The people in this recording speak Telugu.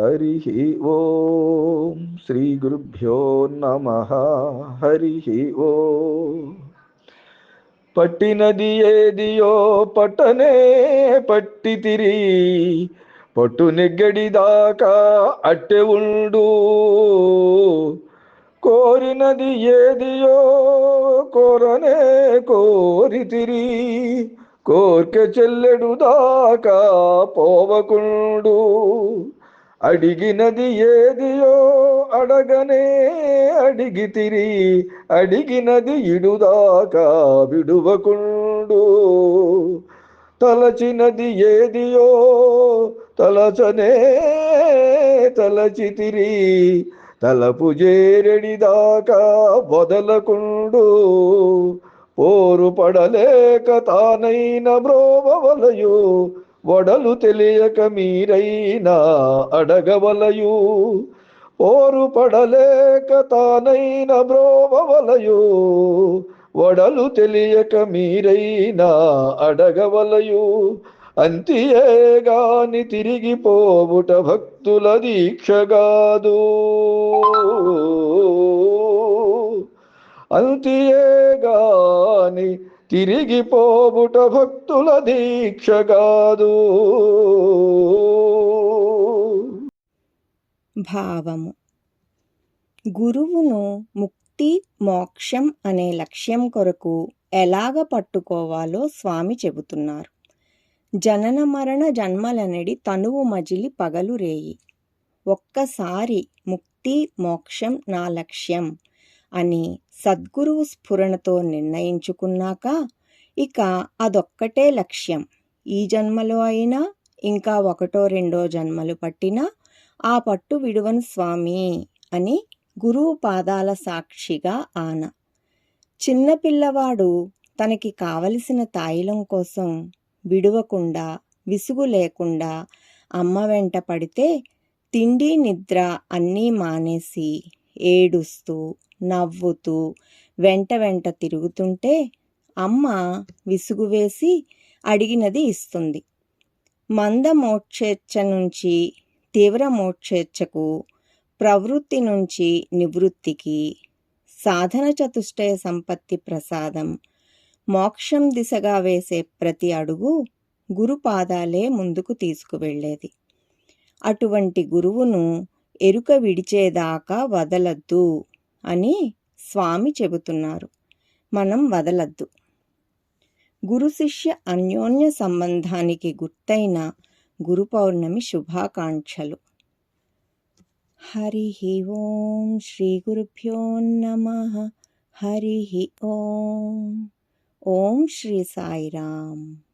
హరి ఓం శ్రీ గురుభ్యో నమ హరి ఓం పట్టినది ఏదియో పట్టనే పట్టి తిరి పట్టు నెగ్గడిదాకా అట్టె ఉండు కోరినది ఏదియో కోరనే కోరి తిరి కోర్కె చెల్లెడు దాకా పోవకుండు అడిగినది ఏదియో అడగనే అడిగితిరి అడిగినది ఇడుదాకా విడువకుండు. తలచినది ఏదియో తలచనే తలచితిరి తలపు జేరెడిదాకా వదలకుండు. పోరు పడలేక తానైన బ్రోవలయు వడలు తెలియక మీరైనా అడగవలయు. పోరు పడలేక తానైన బ్రోవలయు వడలు తెలియక మీరైనా అడగవలయు. అంతియేగాని తిరిగిపోవుట భక్తుల దీక్షగాదు అంతియేగాని తిరిగిపోవుట భక్తుల దీక్షగాదు భావము. గురువును ముక్తి మోక్షం అనే లక్ష్యం కొరకు ఎలాగ పట్టుకోవాలో స్వామి చెబుతున్నారు. జనన మరణ జన్మలనడి తనువు మజిలి పగలు రేయి ఒక్కసారి ముక్తి మోక్షం నా లక్ష్యం అని సద్గురువు స్ఫురణతో నిర్ణయించుకున్నాక ఇక అదొక్కటే లక్ష్యం. ఈ జన్మలో అయినా ఇంకా ఒకటో రెండో జన్మలు పట్టినా ఆ పట్టు విడువను స్వామి అని గురువు పాదాల సాక్షిగా ఆన. చిన్నపిల్లవాడు తనకి కావలసిన తాయిలం కోసం విడువకుండా విసుగు లేకుండా అమ్మ వెంట పడితే తిండి నిద్ర అన్నీ మానేసి ఏడుస్తూ నవ్వుతూ వెంట వెంట తిరుగుతుంటే అమ్మ విసుగు వేసి అడిగినది ఇస్తుంది. మంద మోక్షేచ్ఛ నుంచి తీవ్ర మోక్షేచ్ఛకు ప్రవృత్తి నుంచి నివృత్తికి సాధన చతుష్టయ సంపత్తి ప్రసాదం మోక్షం దిశగా వేసే ప్రతి అడుగు గురుపాదాలే ముందుకు తీసుకువెళ్ళేది. అటువంటి గురువును ఎరుక విడిచేదాకా వదలద్దు. అని స్వామి చెబుతున్నారు. మనం వదలద్దు. గురు శిష్య అన్యోన్య సంబంధానికి గుర్తైన గురు పౌర్ణమి శుభాకాంక్షలు. హరి ఓం శ్రీ గురుభ్యో నమ. హరి ఓం. ఓం శ్రీ సాయిరామ్.